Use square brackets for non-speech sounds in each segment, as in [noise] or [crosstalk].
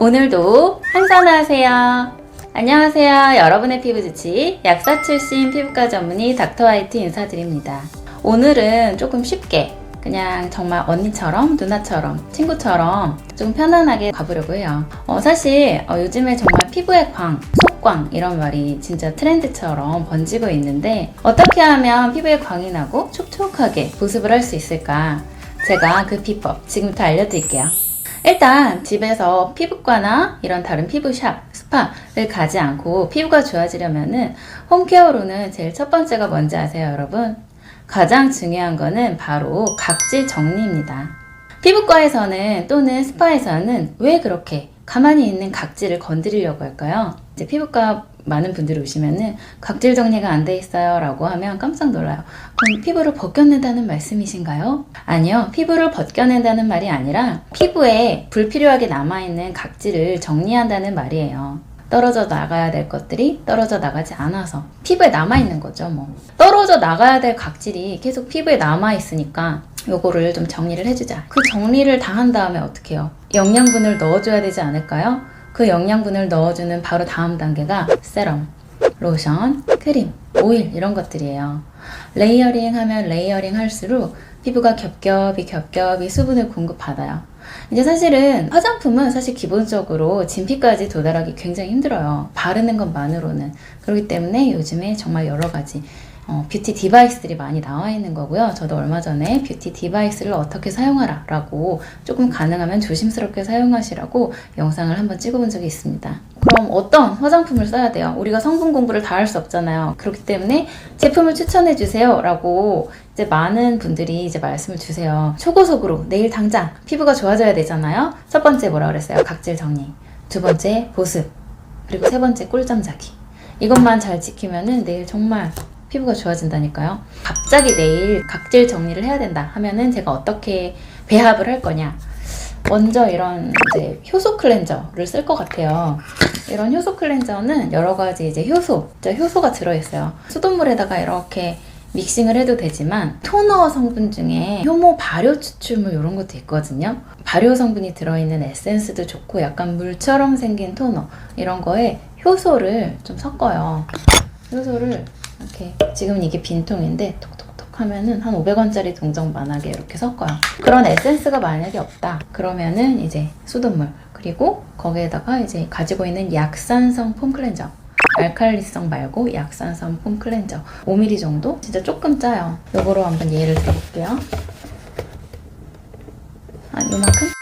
오늘도 한산하세요. 안녕하세요. 여러분의 피부 지치 약사 출신 피부과 전문의 닥터 화이트 인사드립니다. 오늘은 조금 쉽게 그냥 정말 언니처럼 누나처럼 친구처럼 좀 편안하게 가보려고 해요. 어, 사실 어, 요즘에 정말 피부의 광, 속광 이런 말이 진짜 트렌드처럼 번지고 있는데 어떻게 하면 피부에 광이 나고 촉촉하게 보습을 할 수 있을까? 제가 그 비법 지금부터 알려드릴게요. 일단 집에서 피부과나 이런 다른 피부샵, 스파를 가지 않고 피부가 좋아지려면은 홈케어로는 제일 첫 번째가 뭔지 아세요, 여러분? 가장 중요한 거는 바로 각질 정리입니다. 피부과에서는 또는 스파에서는 왜 그렇게 가만히 있는 각질을 건드리려고 할까요? 이제 피부과 많은 분들이 오시면은 각질 정리가 안 돼 있어요 라고 하면 깜짝 놀라요. 그럼 피부를 벗겨낸다는 말씀이신가요? 아니요. 피부를 벗겨낸다는 말이 아니라 피부에 불필요하게 남아있는 각질을 정리한다는 말이에요. 떨어져 나가야 될 것들이 떨어져 나가지 않아서 피부에 남아있는 거죠, 뭐. 떨어져 나가야 될 각질이 계속 피부에 남아있으니까 요거를 좀 정리를 해주자. 그 정리를 다 한 다음에 어떻게 해요? 영양분을 넣어줘야 되지 않을까요? 그 영양분을 넣어주는 바로 다음 단계가 세럼, 로션, 크림, 오일 이런 것들이에요. 레이어링 하면 레이어링 할수록 피부가 겹겹이 겹겹이 수분을 공급받아요. 이제 사실은 화장품은 사실 기본적으로 진피까지 도달하기 굉장히 힘들어요. 바르는 것만으로는. 그렇기 때문에 요즘에 정말 여러 가지 어, 뷰티 디바이스들이 많이 나와 있는 거고요. 저도 얼마 전에 뷰티 디바이스를 어떻게 사용하라 라고 조금 가능하면 조심스럽게 사용하시라고 영상을 한번 찍어본 적이 있습니다. 그럼 어떤 화장품을 써야 돼요? 우리가 성분 공부를 다 할 수 없잖아요. 그렇기 때문에 제품을 추천해 주세요 라고 이제 많은 분들이 이제 말씀을 주세요. 초고속으로 내일 당장 피부가 좋아져야 되잖아요. 첫 번째 뭐라 그랬어요? 각질 정리. 두 번째 보습. 그리고 세 번째 꿀잠 자기. 이것만 잘 지키면은 내일 정말 피부가 좋아진다니까요. 갑자기 내일 각질 정리를 해야 된다 하면은 제가 어떻게 배합을 할 거냐. 먼저 이런 이제 효소 클렌저를 쓸 것 같아요. 이런 효소 클렌저는 여러 가지 이제 효소, 효소가 들어있어요. 수돗물에다가 이렇게 믹싱을 해도 되지만 토너 성분 중에 효모 발효 추출물 이런 것도 있거든요. 발효 성분이 들어있는 에센스도 좋고 약간 물처럼 생긴 토너 이런 거에 효소를 좀 섞어요. 효소를 이렇게 지금 이게 빈통인데 톡톡톡 하면은 한 500원짜리 동정만하게 이렇게 섞어요. 그런 에센스가 만약에 없다 그러면은 이제 수돗물 그리고 거기에다가 이제 가지고 있는 약산성 폼 클렌저 알칼리성 말고 약산성 폼 클렌저 5mm 정도 진짜 조금 짜요. 요거로 한번 예를 들어볼게요. 한 요만큼?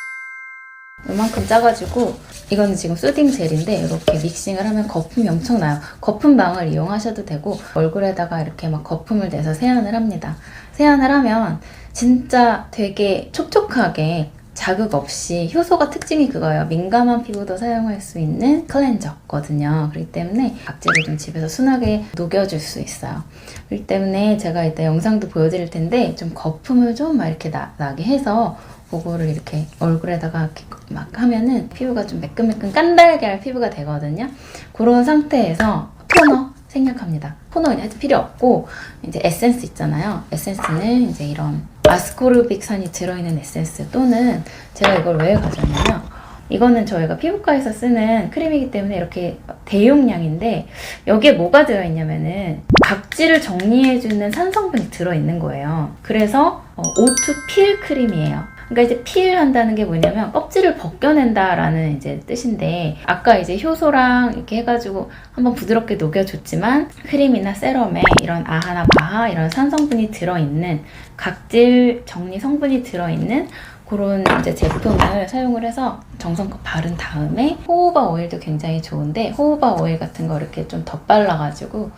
요만큼 짜가지고 이거는 지금 수딩 젤인데 이렇게 믹싱을 하면 거품이 엄청 나요. 거품방을 이용하셔도 되고 얼굴에다가 이렇게 막 거품을 내서 세안을 합니다. 세안을 하면 진짜 되게 촉촉하게 자극 없이 효소가 특징이 그거예요. 민감한 피부도 사용할 수 있는 클렌저거든요. 그렇기 때문에 각질을 좀 집에서 순하게 녹여줄 수 있어요. 그렇기 때문에 제가 이따 영상도 보여드릴 텐데 좀 거품을 좀 막 이렇게 나, 나게 해서 그거를 이렇게 얼굴에다가 이렇게 막 하면은 피부가 좀 매끈매끈 깐달걀 피부가 되거든요. 그런 상태에서 토너 생략합니다. 토너 그냥 필요 없고 이제 에센스 있잖아요. 에센스는 이제 이런 아스코르빅산이 들어있는 에센스 또는 제가 이걸 왜 가져왔냐면 이거는 저희가 피부과에서 쓰는 크림이기 때문에 이렇게 대용량인데 여기에 뭐가 들어있냐면은 각질을 정리해주는 산성분이 들어있는 거예요. 그래서 어, 오투 필 크림이에요. 그러니까 이제 필 한다는 게 뭐냐면 껍질을 벗겨낸다라는 이제 뜻인데 아까 이제 효소랑 이렇게 해가지고 한번 부드럽게 녹여줬지만 크림이나 세럼에 이런 아하나 바하 이런 산성분이 들어있는 각질 정리 성분이 들어있는 그런 이제 제품을 사용을 해서 정성껏 바른 다음에 호호바 오일도 굉장히 좋은데 호호바 오일 같은 거 이렇게 좀 덧발라가지고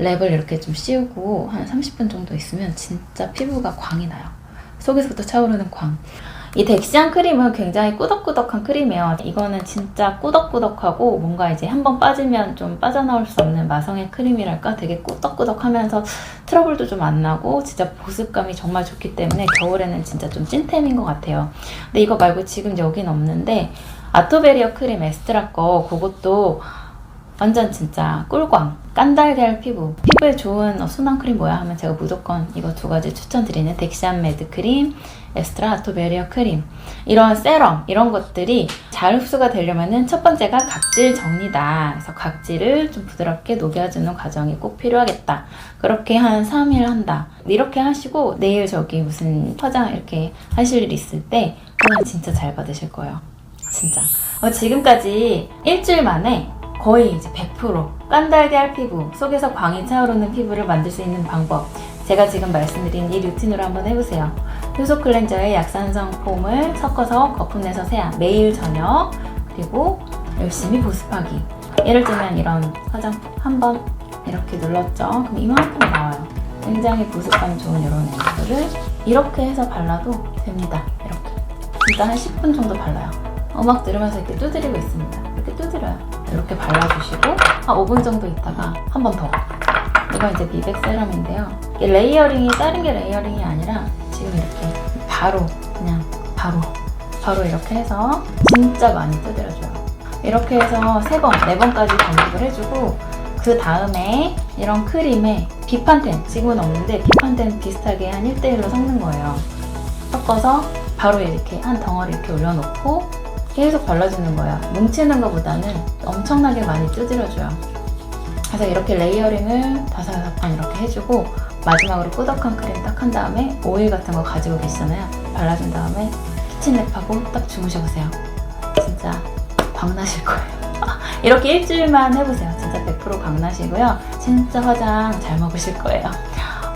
랩을 이렇게 좀 씌우고 한 30분 정도 있으면 진짜 피부가 광이 나요. 속에서부터 차오르는 광. 이 덱시안 크림은 굉장히 꾸덕꾸덕한 크림이에요. 이거는 진짜 꾸덕꾸덕하고 뭔가 이제 한번 빠지면 좀 빠져나올 수 없는 마성의 크림이랄까 되게 꾸덕꾸덕하면서 트러블도 좀 안 나고 진짜 보습감이 정말 좋기 때문에 겨울에는 진짜 좀 찐템인 것 같아요. 근데 이거 말고 지금 여긴 없는데 아토베리어 크림 에스트라 거 그것도 완전 진짜 꿀광 깐달걀 피부. 피부에 좋은 어, 순한 크림 뭐야 하면 제가 무조건 이거 두 가지 추천드리는 덱시안 매드 크림 에스트라 아토 베리어 크림. 이런 세럼 이런 것들이 잘 흡수가 되려면은 첫 번째가 각질 정리다. 그래서 각질을 좀 부드럽게 녹여주는 과정이 꼭 필요하겠다. 그렇게 한 3일 한다. 이렇게 하시고 내일 저기 무슨 화장 이렇게 하실 일 있을 때 화장 진짜 잘 받으실 거예요. 진짜. 어, 지금까지 일주일 만에 거의 이제 100% 깐달걀 피부 속에서 광이 차오르는 피부를 만들 수 있는 방법. 제가 지금 말씀드린 이 루틴으로 한번 해보세요. 효소 클렌저에 약산성 폼을 섞어서 거품 내서 세안 매일 저녁 그리고 열심히 보습하기. 예를 들면 이런 화장품 한 번 이렇게 눌렀죠? 그럼 이만큼이 나와요. 굉장히 보습감 좋은 이런 앰플을 이렇게 해서 발라도 됩니다. 이렇게. 진짜 한 10분 정도 발라요. 음악 들으면서 이렇게 두드리고 있습니다. 이렇게 두드려요. 이렇게 발라주시고 한 5분 정도 있다가 한 번 더. 이건 이제 미백 세럼인데요. 레이어링이 다른 게 레이어링이 아니라 지금 이렇게 바로 그냥 바로 바로 이렇게 해서 진짜 많이 두드려줘요. 이렇게 해서 세 번, 네 번까지 반복을 해주고 그 다음에 이런 크림에 비판텐 지금은 없는데 비판텐 비슷하게 한 1대1로 섞는 거예요. 섞어서 바로 이렇게 한 덩어리 이렇게 올려놓고 계속 발라주는 거예요. 뭉치는 것보다는 엄청나게 많이 두드려줘요. 그래서 이렇게 레이어링을 번 이렇게 해주고 마지막으로 꾸덕한 크림 딱 한 다음에 오일 같은 거 가지고 계시잖아요. 발라준 다음에 키친랩하고 딱 주무셔보세요. 진짜 광나실 거예요. [laughs] 이렇게 일주일만 해보세요. 진짜 100% 광나시고요. 진짜 화장 잘 먹으실 거예요.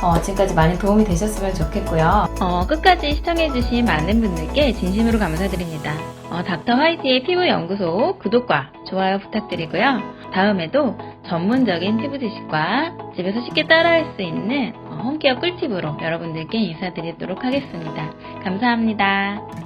어, 지금까지 많이 도움이 되셨으면 좋겠고요. 어, 끝까지 시청해주신 많은 분들께 진심으로 감사드립니다. 어, 닥터 화이트의 피부연구소 구독과 좋아요 부탁드리고요. 다음에도 전문적인 피부 지식과 집에서 쉽게 따라할 수 있는 어, 홈케어 꿀팁으로 여러분들께 인사드리도록 하겠습니다. 감사합니다.